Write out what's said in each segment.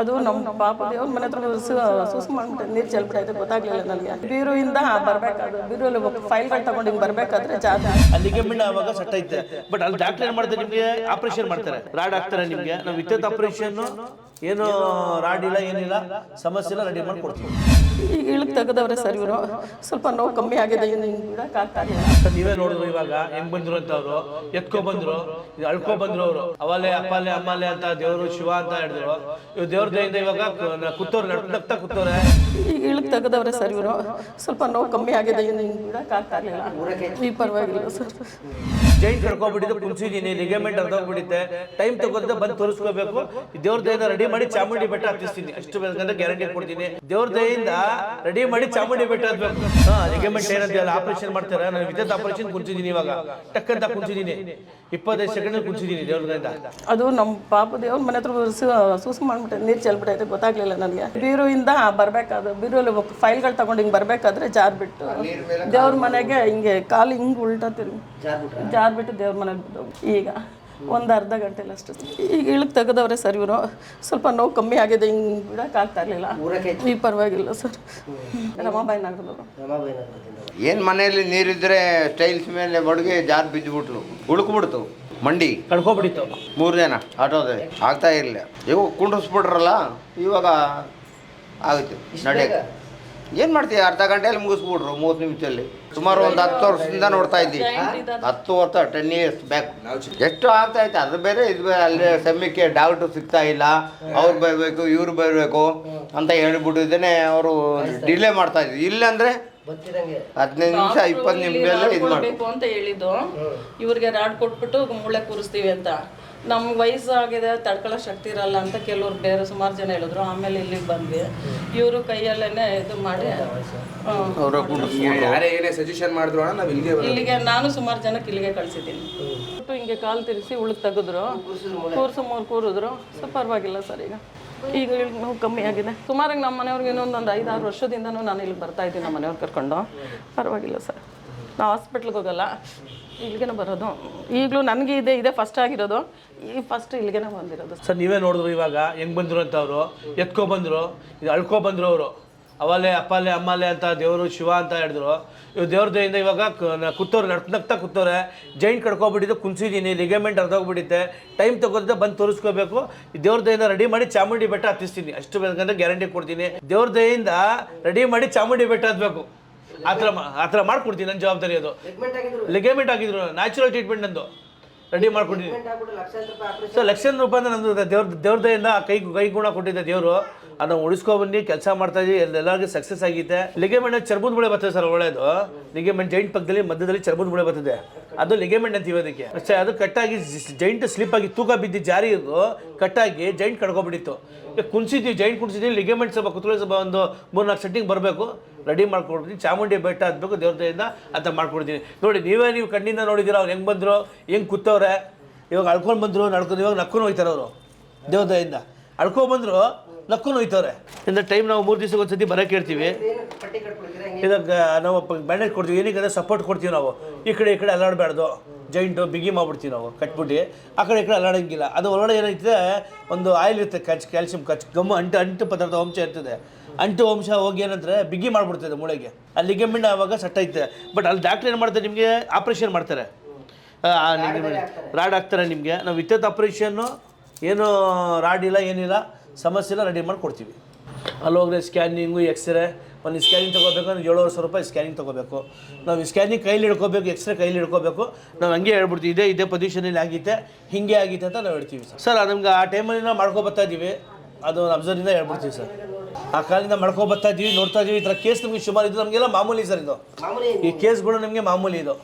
ಅದು ನಮ್ಮ ಪಾಪ ದೇವ್ರ ಮನೆ ಹತ್ರ ಸೂಸು ಮಾಡ್ಬಿಟ್ಟು ನೀರು ಚೆಲ್ಬಿಟ್ಟೈತೆ ಗೊತ್ತಾಗ್ಲಿಲ್ಲ ನನಗೆ. ಇಂದ ಬರ್ಬೇಕಾದ್ರೆ. ಬೀರುವಲ್ಲಿ ಫೈಲ್ಗಳು ತಗೊಂಡು ಹಿಂಗೆ ಬರ್ಬೇಕಾದ್ರೆ ಜಾಗ ಅಲ್ಲಿಗೆ ಬಿಡ, ಅವಾಗ ಸೆಟ್ ಐತೆ. ಬಟ್ ಅಲ್ಲಿ ಡಾಕ್ಟರ್ ಏನ್ ಮಾಡ್ತಾರೆ ನಿಮಗೆ? ಆಪರೇಷನ್ ಮಾಡ್ತಾರೆ. ರಾಡ್ ಹಾಕ್ತಾರೆ ನಿಮ್ಗೆ. ನಾವು ವಿದ್ಯುತ್ ಆಪರೇಷನ್ ಏನು ರಾಡ್ ಇಲ್ಲ ಏನಿಲ್ಲ ಸಮಸ್ಯೆ ಇಲ್ಲ ರೆಡಿ ಮಾಡಿ ಕೊಡ್ತೀವಿ ಈಗ ಇಳಕ್ ತೆಗೆದವ್ರೆ ಸರ್ ಇವರು. ಸ್ವಲ್ಪ ನೋವು ಕಮ್ಮಿ ಆಗಿದೆ ಸರ್ ನೀವೇ ನೋಡಿದ್ರು ಇವಾಗ ಹೆಂಗ್ ಬಂದ್ರು ಅಂತ ಅವರು ಎತ್ಕೊ ಬಂದ್ರು ಇದು ಅಳ್ಕೊ ಬಂದ್ರು ಅವರು. ಅವಲೆ ಅಪ್ಪಲೆ ಅಮ್ಮಲೆ ಅಂತ ದೇವರು ಶಿವ ಅಂತ ಹೇಳಿದ್ರು. ಇವ್ ದೇವ್ರ ದಯಿಂದ ಇವಾಗ ಕೂತವ್ರು ನಡ್ತಾ ನಗ್ತಾ ಕೂತವ್ರೆ. ಈಗ ಇಳಕ್ ತೆಗೆದವ್ರೆ ಸರ್ ಇವರು. ಸ್ವಲ್ಪ ನೋವು ಕಮ್ಮಿ ಆಗಿದೆ ಈ ಪರವಾಗಿಲ್ಲ ಸರ್. ಜೈಂಟ್ ಕಡ್ಕೊಂಡ್ಬಿಟ್ಟಿದ್ದು ಕುಂಸಿದೀನಿ ಲಿಗಮೆಂಟ್ ಅರ್ಧೋಗ್ಬಿಟ್ಟಿದೆ ಟೈಮ್ ತಗೋದ್ರೆ ಬಂದು ತೋರಿಸ್ಕೋಬೇಕು. ದೇವ್ರ ದಯಿಂದ ರೆಡಿ ಮಾಡಿ ಚಾಮುಂಡಿ ಬೆಟ್ಟ ಹತ್ತಿಸ್ತೀನಿ. ಅಷ್ಟು ಬೇಕಂದ್ರೆ ಗ್ಯಾರಂಟಿ ಕೊಡ್ತೀನಿ. ದೇವ್ರ ದಯಿಂದ ರೆಡಿ ಮಾಡಿ ಚಾಮುಂಡಿ ಬೆಟ್ಟ ಹತ್ಬೇಕು. ಹಾ ಲಿಗಮೆಂಟ್ ಏನಂತ ಆಪರೇಷನ್ ಮಾಡ್ತಾರೆ? ನಾನು ವಿದ್ಯುತ್ ಆಪರೇಷನ್ ಕುಂತಿದ್ದೀನಿ ಇವಾಗ. ಟಕ್ ಅಂತ ಕುಂತಿದ್ದೀನಿ. ಇಪ್ಪತ್ತೈದು ಸೆಕೆಂಡ್ ಕುಂತಿದ್ದೀನಿ ದೇವ್ರ ದಯಿಂದ ಅದು ನಮ್ಮ ಪಾಪ ದೇವ್ರ ಮನೆ ಹತ್ರ ಸೂಸು ಮಾಡ್ಬಿಟ್ಟೆ. ನೀರು ಚೆಲ್ಬಿಟ್ಟೈತೆ ಗೊತ್ತಾಗ್ಲಿಲ್ಲ ನನಗೆ. ಬೀರುವಿಂದ ಬರ್ಬೇಕಾದ್ರೆ ಬೀರುವಲ್ಲಿ ಫೈಲ್ಗಳು ತಗೊಂಡು ಹಿಂಗೆ ಬರಬೇಕಾದ್ರೆ ಜಾರ್ ಬಿಟ್ಟು ದೇವ್ರ ಮನೆಗೆ ಹಿಂಗೆ ಕಾಲು ಹಿಂಗೆ ಉಲ್ಟಾ ತಿರುಗಿ ಜಾರ್ ಬಿಟ್ಟು ದೇವ್ರ ಮನೆಗೆ ಈಗ ಒಂದು ಅರ್ಧ ಗಂಟೆಲಿ ಅಷ್ಟು. ಈಗ ಇಳಕ್ಕೆ ತೆಗೆದವ್ರೆ ಸರ್ ಇವರು. ಸ್ವಲ್ಪ ನೋವು ಕಮ್ಮಿ ಆಗಿದೆ ಹಿಂಗೆ ಬಿಡೋಕ್ಕಾಗ್ತಾ ಆಗ್ತಾ ಇರಲಿಲ್ಲ. ಈ ಪರವಾಗಿಲ್ಲ ಸರ್. ರಮಾಬಾಯಿ ನಗರದವರು ಏನು ಮನೆಯಲ್ಲಿ ನೀರಿದ್ರೆ ಸ್ಟೈಲ್ಸ್ ಮೇಲೆ ಮಡುಗೆ ಜಾರ್ ಬಿದ್ದುಬಿಟ್ಲು ಉಳ್ಕೊಬಿಡ್ತು ಮಂಡಿ. ಕಡ್ಕೊಬಿಟ್ಟಿತ್ತು ಮೂರು ಜನ ಆಟೋದಲ್ಲಿ. ಆಗ್ತಾ ಇರಲಿಲ್ಲ. ಇವು ಕುಂಡಿಸ್ಬಿಟ್ರಲ್ಲ ಇವಾಗ ಆಗುತ್ತೆ ನಡೆಯಕ್ಕೆ. ಏನು ಮಾಡ್ತೀವಿ ಅರ್ಧ ಗಂಟೆಯಲ್ಲಿ ಮುಗಿಸ್ಬಿಡ್ರು ಮೂವತ್ತು ನಿಮಿಷದಲ್ಲಿ. ಸುಮಾರು ಒಂದು ಹತ್ತು ವರ್ಷದಿಂದ ನೋಡ್ತಾ ಇದ್ದೀವಿ. ಹತ್ತು ವರ್ಷ ಟೆನ್ ಇಯರ್ಸ್ ಬ್ಯಾಕ್ ಎಷ್ಟು ಆಗ್ತಾ ಇತ್ತು. ಅದ್ರ ಬೇರೆ ಇದು ಬೇರೆ. ಅಲ್ಲಿ ಸಮಯಕ್ಕೆ ಡಾಕ್ಟ್ರು ಸಿಗ್ತಾ ಇಲ್ಲ. ಅವ್ರು ಬರಬೇಕು ಇವ್ರು ಬರಬೇಕು ಅಂತ ಹೇಳ್ಬಿಟ್ಟಿದ್ದೇನೆ ಅವರು ಡಿಲೇ ಮಾಡ್ತಾ ಇದ್ವಿ. ಇಲ್ಲಾಂದ್ರೆ ಹದಿನೈದು ನಿಮಿಷ ಇಪ್ಪತ್ತು ನಿಮಿಷ ಇದು ಮಾಡಬೇಕು. ಅಂತ ಹೇಳಿದ್ದು. ಇವ್ರಿಗೆ ರಾಡ್ ಕೊಟ್ಬಿಟ್ಟು ಮುಳ್ಳೆ ಕೂರಿಸ್ತೀವಿ ಅಂತ. ನಮ್ಗೆ ವಯಸ್ಸಾಗಿದೆ ತಡ್ಕೊಳ್ಳೋ ಶಕ್ತಿ ಇರಲ್ಲ ಅಂತ ಕೆಲವ್ರು ಬೇರೆ ಸುಮಾರು ಜನ ಹೇಳಿದ್ರು. ಆಮೇಲೆ ಇಲ್ಲಿಗೆ ಬಂದ್ವಿ. ಇವರು ಕೈಯಲ್ಲೇನೆ ಇದು ಮಾಡಿ ಅವರ ಕುಂಡ್ರಿಸ್ಬಿಟ್ರು ಯಾರೇ ಏನೇ ಸಜೆಷನ್ ಮಾಡಿದ್ರು ನಾವು ಇಲ್ಲಿಗೆ ನಾನು ಸುಮಾರು ಜನಕ್ಕೆ ಇಲ್ಲಿಗೆ ಕಳಿಸಿದ್ದೀನಿ. ಬಿಟ್ಟು ಹಿಂಗೆ ಕಾಲು ತಿರ್ಸಿ ಉಳುಕ್ ತೆಗೆದ್ರು. ಕೂರ್ಸು ಮೂರು ಕೂರಿದ್ರು. ಸೊ ಪರವಾಗಿಲ್ಲ ಸರ್ ಈಗ. ಈಗ ಇಲ್ಲಿ ನೋವು ಕಮ್ಮಿ ಆಗಿದೆ. ಸುಮಾರಾಗಿ ನಮ್ಮ ಮನೆಯವ್ರಿಗೆ ಇನ್ನೊಂದೊಂದು ಐದಾರು ವರ್ಷದಿಂದನೂ ನಾನು ಇಲ್ಲಿಗೆ ಬರ್ತಾ ಇದ್ದೀನಿ ನಮ್ಮ ಮನೆಯವ್ರು ಕರ್ಕೊಂಡು. ಪರವಾಗಿಲ್ಲ ಸರ್. ನಾವು ಹಾಸ್ಪಿಟ್ಲಿಗೆ ಹೋಗಲ್ಲ. ಇಲ್ಲಿಗೆ ಬರೋದು. ಈಗಲೂ ನನಗೆ ಇದೆ ಇದೆ ಫಸ್ಟ್ ಆಗಿರೋದು. ಈ ಫಸ್ಟ್ ಇಲ್ಲಿಗೆ ಬಂದಿರೋದು. ಸರ್, ನೀವೇ ನೋಡಿದ್ರು ಇವಾಗ, ಹೆಂಗೆ ಬಂದರು ಅಂತ ಅವರು ಎತ್ಕೊ ಬಂದರು, ಇದು ಅಳ್ಕೊ ಬಂದರು ಅವರು. ಅವಲ್ಲೇ ಅಪ್ಪಲೆ ಅಮ್ಮಲೆ ಅಂತ ದೇವರು, ಶಿವ ಅಂತ ಹೇಳಿದ್ರು. ಇವ್ ದೇವ್ರ ದಯಿಂದ ಇವಾಗ ಕೂತವ್ರೆ ನಗ್ ನಗ್ತಾ ಕೂತವ್ರೆ. ಜೈಂಟ್ ಕಡ್ಕೊಬಿಟ್ಟಿದ್ದು ಕುಂಚಿದ್ದೀನಿ ಲಿಗಮೆಂಟ್ ಅರ್ಧೋಗ್ಬಿಟ್ಟಿದೆ ಟೈಮ್ ತಗೋದ್ರೆ ಬಂದು ತೋರಿಸ್ಕೋಬೇಕು. ದೇವ್ರ ದಯಿಂದ ರೆಡಿ ಮಾಡಿ ಚಾಮುಂಡಿ ಬೆಟ್ಟ ಹತ್ತಿಸ್ತೀನಿ. ಅಷ್ಟು ಬೇಕಂದ್ರೆ ಗ್ಯಾರಂಟಿ ಕೊಡ್ತೀನಿ. ದೇವ್ರ ದಯಿಂದ ರೆಡಿ ಮಾಡಿ ಚಾಮುಂಡಿ ಬೆಟ್ಟ ಹತ್ಬೇಕು. ಆ ಥರ ಆ ಥರ ಮಾಡ್ಕೊಡ್ತೀನಿ ನನ್ನ ಜವಾಬ್ದಾರಿ ಅದು. ಲಿಗಮೆಂಟ್ ಆಗಿದ್ರು ನ್ಯಾಚುರಲ್ ಟ್ರೀಟ್ಮೆಂಟ್ ನಂದು. ರೆಡಿ ಮಾಡ್ಕೊಟ್ಟಿದ್ದೀನಿ ಸರ್ ಲಕ್ಷಾಂತರ ರೂಪಾಯಿ ನಂದು ದೇವ್ರ ದೇವ್ರ ದಯಿಂದ ಕೈ ಕೈ ಗುಣ ಕೊಟ್ಟಿದ್ದೆ ದೇವರು. ಅದನ್ನ ಉಳಿಸ್ಕೊಬನ್ನಿ ಕೆಲಸ ಮಾಡ್ತಾ ಇದ್ದೀವಿ ಎಲ್ಲರಿಗೂ ಸಕ್ಸಸ್ ಆಗಿದೆ. ಲಿಗೇಮೆಂಟ್ ಚರ್ಮದ ಮುಳೆ ಬರ್ತದೆ ಸರ್ ಒಳ್ಳೇದು. ಲಿಗೇಮೆಂಟ್ ಜೈಂಟ್ ಪಕ್ಕದಲ್ಲಿ ಮಧ್ಯದಲ್ಲಿ ಚರ್ಮದ ಮುಳೆ ಬರ್ತದೆ. ಅದು ಲಿಗೆಮೆಂಟ್ ಅಂತ ಅದಕ್ಕೆ ಅಷ್ಟೇ, ಅದು ಕಟ್ಟಾಗಿ ಜೈಂಟ್ ಸ್ಲಿಪ್ ಆಗಿ ತೂಕ ಬಿದ್ದು ಜಾರಿ ಇದ್ದು ಕಟ್ಟಾಗಿ ಜೈಂಟ್ ಕಡ್ಕೊಬಿಟ್ಟಿತ್ತು ಕುಣಿಸಿದ್ವಿ ಜೈಂಟ್ ಕುಣಿಸಿದ್ವಿ ಲಿಗೆಮೆಂಟ್ ಸ್ವಲ್ಪ ಕುತ್ಕೊಳ್ಳಿ ಸ್ವಲ್ಪ ಒಂದು ಮೂರ್ನಾಲ್ಕು ಸೆಟ್ಟಿಂಗ್ ಬರಬೇಕು. ರೆಡಿ ಮಾಡ್ಕೊಡ್ತೀನಿ, ಚಾಮುಂಡಿ ಬೆಟ್ಟ ಹತ್ಬೇಕು ದೇವ್ರದಿಂದ ಅಂತ ಮಾಡ್ಕೊಡ್ತೀನಿ. ನೋಡಿ, ನೀವೇ ನೀವು ಕಣ್ಣಿಂದ ನೋಡಿದಿರ ಅವ್ರು ಹೆಂಗೆ ಬಂದರು, ಹೆಂಗೆ ಕೂತವ್ರೆ? ಇವಾಗ ಅಳ್ಕೊಂಡು ಬಂದರು, ನಡ್ಕೊಂಡು ಇವಾಗ ನಕ್ಕೊಂಡು ಹೋಗ್ತಾರೆ ಅವರು ದೇವ್ರ ದಯಿಂದ ಬಂದ್ರು ಬಂದರು ನೋಯ್ತವ್ರೆ. ಹೋಯ್ತವ್ರೆ ಇಂದ ಟೈಮ್ ನಾವು ಮೂರು ದಿವಸಕ್ಕೆ ಒಂದ್ಸತಿ ಬರೋಕೆ ಹೇಳ್ತೀವಿ. ಇದಕ್ಕೆ ನಾವು ಬ್ಯಾಂಡೇಜ್ ಕೊಡ್ತೀವಿ. ಏನಕ್ಕೆ ಸಪೋರ್ಟ್ ಕೊಡ್ತೀವಿ ನಾವು. ಈ ಕಡೆ ಈ ಕಡೆ ಅಲ್ಲಾಡಬಾರ್ದು. ಜೈಂಟು ಬಿಗಿ ಮಾಡ್ಬಿಡ್ತೀವಿ ನಾವು ಕಟ್ಬಿಟ್ಟು. ಆ ಕಡೆ ಈ ಕಡೆ ಅಲ್ಲಾಡೋಂಗಿಲ್ಲ. ಅದು ಒಳಗಡೆ ಏನೈತೆ ಒಂದು ಆಯಿಲ್ ಇರುತ್ತೆ ಕಚ್ ಕ್ಯಾಲ್ಸಿಯಂ ಕಚ್ ಗಮ್ಮು ಅಂಟು ಅಂಟು ಪದಾರ್ಥ ಅಂಶ ಇರ್ತದೆ. ಅಂಟು ಅಂಶ ಹೋಗಿ ಏನಂದ್ರೆ ಬಿಗಿ ಮಾಡ್ಬಿಡ್ತದೆ ಮೂಳೆಗೆ. ಅಲ್ಲಿ ಲಿಗಮೆಂಟ್ ಆವಾಗ ಸೆಟ್ ಐತೆ ಬಟ್ ಅಲ್ಲಿ ಡಾಕ್ಟರ್ ಏನು ಮಾಡ್ತಾರೆ ನಿಮಗೆ? ಆಪ್ರೇಷನ್ ಮಾಡ್ತಾರೆ. ರಾಡ್ ಹಾಕ್ತಾರೆ. ನಿಮಗೆ. ನಾವು ವಿದ್ಯುತ್ ಆಪ್ರೇಷನ್ನು ಏನು ರಾಡ್ ಇಲ್ಲ ಏನಿಲ್ಲ ಸಮಸ್ಯೆ ಇಲ್ಲ ರೆಡಿ ಮಾಡಿ ಕೊಡ್ತೀವಿ. ಅಲ್ಲಿ ಹೋಗ್ರೆ ಸ್ಕ್ಯಾನಿಂಗು ಎಕ್ಸ್ರೇ ಒಂದು ಸ್ಕ್ಯಾನಿಂಗ್ ತೊಗೋಬೇಕು ಅಂದ್ರೆ ಏಳುವರೆ ಸಾವಿರ ರೂಪಾಯಿ ಸ್ಕ್ಯಾನಿಂಗ್ ತೊಗೋಬೇಕು. ನಾವು ಸ್ಕ್ಯಾನಿಂಗ್ ಕೈಲಿ ಹಿಡ್ಕೋಬೇಕು ಎಕ್ಸ್ರೇ ಕೈಲಿ ಹಿಡ್ಕೋಬೇಕು. ನಾವು ಹಂಗೆ ಹೇಳ್ಬಿಡ್ತೀವಿ ಇದೇ ಇದೇ ಪೊಸಿಷನಲ್ಲಿ ಆಗಿತ್ತೆ ಹಿಂಗೆ ಆಗಿತ್ತೆ ಅಂತ ನಾವು ಹೇಳ್ತೀವಿ ಸರ್. ಸರ್ ನಮ್ಗೆ ಆ ಟೈಮಲ್ಲಿ ನಾವು ಮಾಡ್ಕೊ ಬರ್ತಾ ಇದ್ದೀವಿ. ಅದು ಅಬ್ಸರ್ವಿಂದ ಹೇಳ್ಬಿಡ್ತೀವಿ ಸರ್. ಆ ಕಾಲದಿಂದ ಮಾಡ್ಕೊ ಬರ್ತಾ ಇದ್ದೀವಿ ನೋಡ್ತಾ ಇದ್ದೀವಿ. ಈ ಥರ ಕೇಸ್ ನಮಗೆ ಸುಮಾರು ಇದು ನಮಗೆಲ್ಲ ಮಾಮೂಲಿ ಸರ್ ಇದು. ಈ ಕೇಸ್ಗಳು ನಮಗೆ ಮಾಮೂಲಿ ಇದು.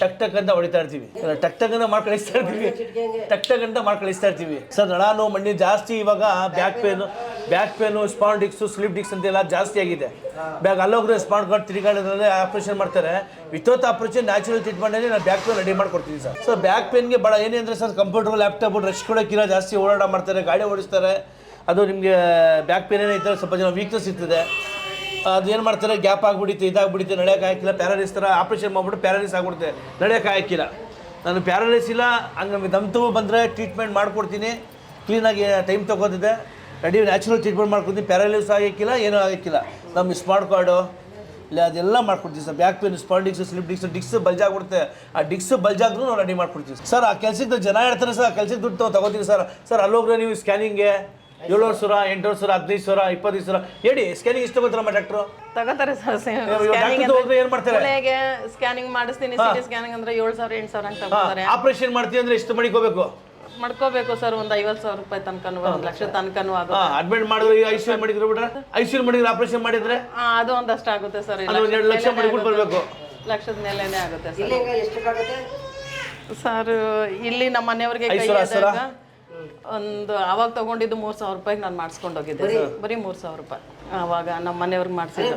ಟಕ್ ಟಕ್ ಅಂತ ಹೊಡಿತಾ ಇರ್ತೀವಿ. ಟಕ್ ಟಕ್ ಅಂತ ಮಾಡಿ ಕಳಿಸ್ತಾ ಇರ್ತೀವಿ ಟಕ್ ಟಕ್ ಅಂತ ಮಾಡಿ ಕಳಿಸ್ತಾ ಇರ್ತೀವಿ. ಸರ್ ನಳಾನು ಮಣ್ಣಿ ಜಾಸ್ತಿ ಇವಾಗ ಬ್ಯಾಕ್ ಪೇನು ಬ್ಯಾಕ್ ಪೇನು ಸ್ಪಾಂಡಿಕ್ಸು ಸ್ಲಿಪ್ ಡಿಕ್ಸ್ ಅಂತೆಲ್ಲ ಜಾಸ್ತಿ ಆಗಿದೆ. ಬ್ಯಾಗ್ ಅಲ್ಲೋಗ್ರೆ ಸ್ಪಾಂಡ್ ಕಾರ್ಡ್ ತಿರುಗಾಡಿದ್ರೆ ಆಪರೇಷನ್ ಮಾಡ್ತಾರೆ. ವಿತೌಟ್ ಆಪ್ರೇಷನ್ ನ್ಯಾಚುರಲ್ ಟ್ರೀಟ್ಮೆಂಟಲ್ಲಿ ನಾನು ಬ್ಯಾಕ್ ಪೇನ್ ರೆಡಿ ಮಾಡ್ಕೊಡ್ತೀನಿ ಸರ್. ಸರ್ ಬ್ಯಾಕ್ ಪೇನ್ಗೆ ಭಾಳ ಏನೇ ಅಂದರೆ ಸರ್ ಕಂಪ್ಯೂಟರ್ ಲ್ಯಾಪ್ಟಾಪ್ ಕೂಡ ಕೊಡೋಕ್ಕಿಲ್ಲ ಜಾಸ್ತಿ ಓಡಾಟ ಮಾಡ್ತಾರೆ ಗಾಡಿ ಓಡಿಸ್ತಾರೆ. ಅದು ನಿಮಗೆ ಬ್ಯಾಕ್ ಪೇನ್ ಏನೈತೆ ಸ್ವಲ್ಪ ಜನ ವೀಕ್ನೆಸ್ ಇರ್ತದೆ. ಅದು ಏನು ಮಾಡ್ತಾರೆ? ಗ್ಯಾಪ್ ಆಗಿಬಿಡುತ್ತೆ ಇದಾಗ್ಬಿಡುತ್ತೆ ನಡೆಯೋಕೆ ಹಾಕಿಲ್ಲ ಪ್ಯಾರಾಲಿಸ್ ಥರ ಆಪ್ರೇಷನ್ ಮಾಡಿಬಿಟ್ಟು ಪ್ಯಾರಾಲಿಸ್ ಆಗ್ಬಿಡುತ್ತೆ. ನಡೆಯೋಕೆ ಹಾಕಿಲ್ಲ ನಾನು ಪ್ಯಾರಾಲಿಸ್ ಇಲ್ಲ, ಹಂಗೆ ನಮ್ಗೆ ದಮ್ತು ಬಂದರೆ ಟ್ರೀಟ್ಮೆಂಟ್ ಮಾಡಿಕೊಡ್ತೀನಿ. ಕ್ಲೀನಾಗಿ ಟೈಮ್ ತೊಗೋತಿದ್ದೆ. ರೆಡಿ, ನ್ಯಾಚುರಲ್ ಟ್ರೀಟ್ಮೆಂಟ್ ಮಾಡ್ಕೊಡ್ತೀನಿ. ಪ್ಯಾರಾಲಿಸ್ ಆಗಿಕ್ಕಿಲ್ಲ, ಏನೂ ಆಗಿಕ್ಕಿಲ್ಲ. ನಮ್ಮ ಸ್ಮಾರ್ಟ್ ಕಾರ್ಡು, ಇಲ್ಲ, ಅದೆಲ್ಲ ಮಾಡ್ಕೊಡ್ತೀವಿ sir. Back pain spinal discs, slip discs discs ಬಲ್ಜಾಗ್ಬಿಡುತ್ತೆ. ಆ ಡಿಕ್ಸ್ ಬಲ್ಜಾಗ್ರೂ ನಾವು ರೆಡಿ ಮಾಡ್ಕೊಡ್ತೀವಿ ಸರ್. ಆ ಕೆಲ್ಸಕ್ಕೆ ಜನ ಹೇಳ್ತಾರೆ ಸರ್. ಆ ಕೆಲ್ಸಕ್ಕೆ ದುಡ್ಡು ತಗೋ- ತಗೋತೀವಿ ಸರ್. ಸರ್, ಅಲ್ಲೋಗ್ರೆ ನೀವು ಸ್ಕ್ಯಾನಿಂಗ್ಗೆ ಏಳುವರೆ ಸಾವಿರ ಎಂಟುವರೆ ಸಾವಿರ ಹದಿನೈದು ಸಾವಿರ ಇಪ್ಪತ್ತೈದು ಸಾವಿರ ಹೇಳಿ ಸ್ಕ್ಯಾನಿಂಗ್ ಎಷ್ಟು ತಗೋತಾರಮ್ಮ ಡಾಕ್ಟ್ರು? ತಗೋತಾರೆ ಸರ್ ಸ್ಕ್ಯಾನಿಂಗ್ ಹೋದ್ರೆ ಏನು ಮಾಡ್ತಾರೆ? ಸ್ಕ್ಯಾನಿಂಗ್ ಮಾಡಿಸ್ತೀನಿ ಸಿಟಿ ಸ್ಕ್ಯಾನಿಂಗ್ ಅಂದ್ರೆ ಏಳು ಸಾವಿರ ಎಂಟು ಸಾವಿರ ಅಂತ ತಗೋತಾರೆ. ಆಪರೇಷನ್ ಮಾಡ್ತೀವಿ ಅಂದ್ರೆ ಎಷ್ಟು ಮಡಿಕೋಬೇಕು? ಮಾಡ್ಕೋಬೇಕು ಸರ್ ಒಂದು ಐವತ್ತು ಸಾವಿರ ರೂಪಾಯಿ ತನಕನೂ ಒಂದು ಲಕ್ಷ ತನಕನು ಆಗುತ್ತೆ. ಅಡ್ಮಿಟ್ ಮಾಡಿದ್ರೆ ಈಗ ಐ ಸಿ ಮಾಡಿದ್ರೆ ಬಿಟ್ರೆ ಐ ಸಿ ಮಾಡಿದ್ರೆ ಆಪರೇಷನ್ ಮಾಡಿದ್ರೆ? ಆ, ಅದು ಒಂದಷ್ಟು ಆಗುತ್ತೆ ಸರ್ ಅದು ಒಂದ್ ಎರಡು ಲಕ್ಷ ಮಡಿಕೊಂಡು ಬರಬೇಕು ಲಕ್ಷದ ಮೇಲೆನೆ ಆಗುತ್ತೆ ಸರ್. ಸರ್ ಇಲ್ಲಿ ನಮ್ಮ ಮನೆಯವ್ರಿಗೆ ಒಂದು ಅವಾಗ ತಗೊಂಡಿದ್ದು ಮೂರು ಸಾವಿರ ರೂಪಾಯಿಗೆ ನಾನು ಮಾಡಿಸ್ಕೊಂಡು ಹೋಗಿದ್ದೆ. ಬರೀ? ಮೂರು ಸಾವಿರ ರೂಪಾಯಿ. ಅವಾಗ ನಮ್ಮ ಮನೆಯವ್ರಿಗೆ ಮಾಡಿಸಿದ್ರೆ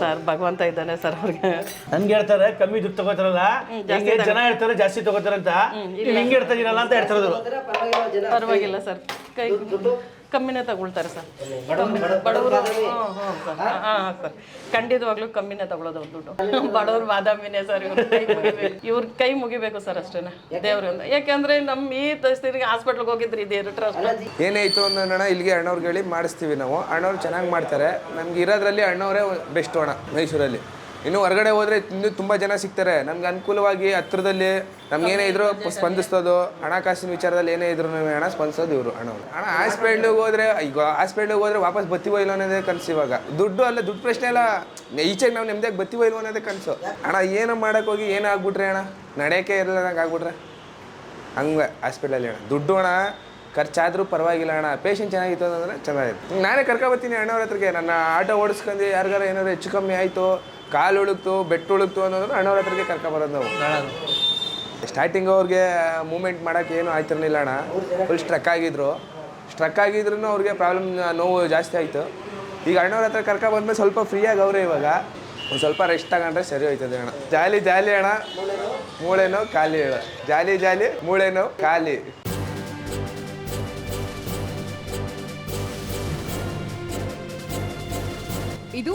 ಸರ್ ಭಗವಂತ ಇದ್ದಾನೆ ಸರ್ ಅವ್ರಿಗೆ. ನನ್ಗೆ ಹೇಳ್ತಾರೆ ಕಮ್ಮಿ ದುಡ್ಡು ತಗೋತಾರಲ್ಲ? ಹೆಂಗೆ ಜನ ಹೇಳ್ತಾರೆ ಜಾಸ್ತಿ ತಗೋತಾರಂತ? ಹೆಂಗೆ ಹಿಂಗೆ ಹೇಳ್ತಾ ಇದೀರಲ್ಲ ಅಂತ ಹೇಳ್ತಾರೆ ಪರವಾಗಿಲ್ಲ ಸರ್. ಕೈ ಕಮ್ಮಿನೇ ತಗೊಳ್ತಾರೆ ಸರ್. ಬಡವರು ಹಾಂ? ಸರ್. ಖಂಡಿತವಾಗ್ಲೂ ಕಮ್ಮಿನೇ ತಗೊಳ್ಳೋದು ಒಂದು ದುಡ್ಡು. ಬಡವರು ಬಾದಾಮಿನೇ ಸರ್ ಇವ್ರ ಕೈ ಮುಗಿಬೇಕು. ಇವ್ರ ಕೈ ಮುಗಿಬೇಕು ಸರ್ ಅಷ್ಟೇನೆ. ದೇವ್ರಿಂದ ಯಾಕೆಂದ್ರೆ ನಮ್ಮ ಈ ಪರಿಸ್ಥಿತಿಗೆ ಹಾಸ್ಪಿಟ್ಲ್ಗೆ ಹೋಗಿದ್ರಿ ದೇವ್ರ ಟ್ರಸ್ಟ್ ಏನಾಯ್ತು ಅನ್ನೋಣ ಇಲ್ಲಿಗೆ ಅಣ್ಣವ್ರಿಗೆ ಹೇಳಿ ಮಾಡಿಸ್ತೀವಿ ನಾವು. ಅಣ್ಣವ್ರು ಚೆನ್ನಾಗಿ ಮಾಡ್ತಾರೆ. ನಮ್ಗೆ ಇರೋದ್ರಲ್ಲಿ ಅಣ್ಣವರೇ ಬೆಸ್ಟ್ ಅಣ್ಣ ಮೈಸೂರಲ್ಲಿ. ಇನ್ನು ಹೊರಗಡೆ ಹೋದ್ರೆ ಇನ್ನೂ ತುಂಬ ಜನ ಸಿಗ್ತಾರೆ. ನಮ್ಗೆ ಅನುಕೂಲವಾಗಿ ಹತ್ರದಲ್ಲಿ ನಮ್ಗೆ ಏನೇ ಇದ್ರು ಸ್ಪಂದಿಸೋದು ಹಣಕಾಸಿನ ವಿಚಾರದಲ್ಲಿ ಏನೇ ಇದ್ರು ಹಣ ಸ್ಪಂದಿಸೋದು ಇವರು, ಹಣ ಹಣ ಹಾಸ್ಪಿಟ್ಲಿಗೆ ಹೋದ್ರೆ, ಈಗ ಹಾಸ್ಪಿಟ್ಲಿಗೆ ಹೋದ್ರೆ ವಾಪಸ್ ಬತ್ತಿವೋ ಇಲ್ಲ ಅನ್ನೋದೇ ಕನಸು ಇವಾಗ. ದುಡ್ಡು ಅಲ್ಲ, ದುಡ್ಡು ಪ್ರಶ್ನೆ ಎಲ್ಲ ಈಚೆಗೆ ನಾವು ನೆಮ್ಮದಿಯಾಗಿ ಬತ್ತಿವೋ ಇಲ್ವೋ ಅನ್ನೋದೇ ಕನಸು. ಹಣ ಏನೋ ಹೋಗಿ ಏನೋ ಆಗ್ಬಿಟ್ರೆ ಅಣ್ಣ ಇರಲ್ಲ ನಂಗೆ ಆಗ್ಬಿಟ್ರೆ. ಹಂಗೆ ಹಾಸ್ಪಿಟ್ಲಲ್ಲಿ ಅಣ್ಣ ದುಡ್ಡು ಅಣ್ಣ ಖರ್ಚಾದ್ರೂ ಪರವಾಗಿಲ್ಲ ಅಣ್ಣ ಪೇಷಂಟ್ ಚೆನ್ನಾಗಿತ್ತು ಅಂತಂದ್ರೆ ಚೆನ್ನಾಗಿತ್ತು. ನಾನೇ ಕರ್ಕೊಬತ್ತೀನಿ ಅಣ್ಣವ್ರ ಹತ್ರಕ್ಕೆ. ನನ್ನ ಆಟೋ ಓಡಿಸ್ಕೊಂಡು ಯಾರಿಗಾರ ಏನಾದ್ರು ಹೆಚ್ಚು ಕಮ್ಮಿ ಆಯಿತು ಕಾಲು ಉಳುಕ್ತು ಬೆಟ್ಟು ಉಳುಕ್ತು ಅನ್ನೋದನ್ನ ಅಣ್ಣವ್ರ ಹತ್ರಕ್ಕೆ ಕರ್ಕೊಬರೋದು ನಾವು. ಸ್ಟಾರ್ಟಿಂಗ್ ಅವ್ರಿಗೆ ಮೂಮೆಂಟ್ ಮಾಡೋಕ್ಕೆ ಏನು ಆಯ್ತಿರಲಿಲ್ಲ ಅಣ್ಣ. ಫುಲ್ ಸ್ಟ್ರಕ್ ಆಗಿದ್ರು. ಸ್ಟ್ರಕ್ ಆಗಿದ್ರು ಅವ್ರಿಗೆ ಪ್ರಾಬ್ಲಮ್ ನೋವು ಜಾಸ್ತಿ ಆಯಿತು. ಈಗ ಅಣ್ಣವ್ರ ಹತ್ರ ಕರ್ಕೊ ಬಂದ್ಮೇಲೆ ಸ್ವಲ್ಪ ಫ್ರೀಯಾಗಿ ಅವರೇ ಇವಾಗ. ಒಂದು ಸ್ವಲ್ಪ ರೆಸ್ಟ್ ತಗೊಂಡ್ರೆ ಸರಿ ಹೋಯ್ತದೆ ಅಣ್ಣ. ಜಾಲಿ ಜಾಲಿ ಅಣ್ಣ. ಮೂಳೆನೋ ಖಾಲಿ ಹೇಳ ಜಾಲಿ ಜಾಲಿ ಮೂಳೆನೋ ಖಾಲಿ. ಇದು